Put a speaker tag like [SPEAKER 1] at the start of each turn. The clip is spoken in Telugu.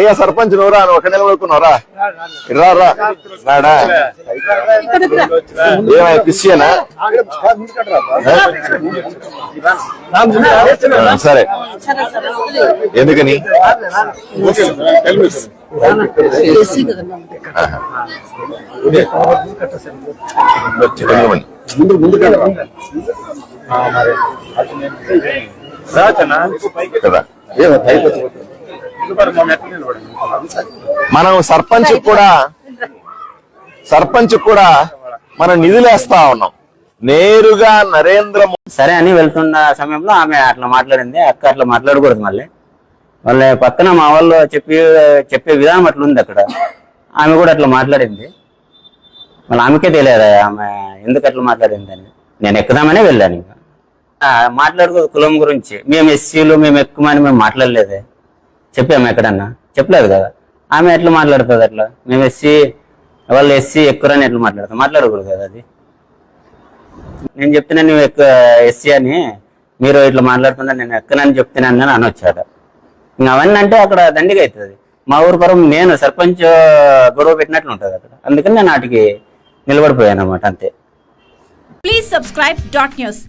[SPEAKER 1] అయ్యా సర్పంచ్ నువ్వురా నువ్వు ఒక నిలబడుకున్నావురా రా రా రాడా ఏమయ్యా క్రిస్టియనా సరే ఎందుకని ఆహా. కొంతమంది. కదా మనం సర్పంచ్ కూడా సర్పంచ్ కూడా మనం నిధులేస్తా ఉన్నాం. నేరుగా నరేంద్ర
[SPEAKER 2] సరే అని వెళ్తున్న సమయంలో ఆమె అట్లా మాట్లాడింది అక్క అట్లా మాట్లాడకూడదు మళ్ళీ. వాళ్ళ పక్కన మా వాళ్ళు చెప్పి చెప్పే విధానం అట్లా ఉంది అక్కడ. ఆమె కూడా అట్లా మాట్లాడింది. మళ్ళీ ఆమెకే తెలియదు ఆమె ఎందుకు అట్లా మాట్లాడింది అని? నేను ఎక్కుదామనే వెళ్ళాను ఇంకా. మాట్లాడుకో కులం గురించి. మేము ఎస్సీలు మేము ఎక్కుమని మేము మాట్లాడలేదే. చెప్పాము ఎక్కడన్నా? చెప్పలేదు కదా. ఆమె ఎట్లా మాట్లాడుతుంది అట్లా? మేము ఎస్సీ వాళ్ళు ఎస్సీ ఎక్కువని ఎట్లా మాట్లాడతాం మాట్లాడకూడదు కదా అది. నేను చెప్తున్నా నువ్వు ఎక్కువ ఎస్సీ అని మీరు ఇట్లా మాట్లాడుతున్నా నేను ఎక్కనని చెప్తున్నాను అని అనొచ్చాడు ఇంకా అవన్నీ అంటే అక్కడ దండిగా అవుతుంది. మా ఊరు పరం నేను సర్పంచ్ గొడవ పెట్టినట్లు ఉంటుంది అక్కడ. అందుకని నేను వాటికి నిలబడిపోయాను అనమాట అంతే.
[SPEAKER 3] Please subscribe dot news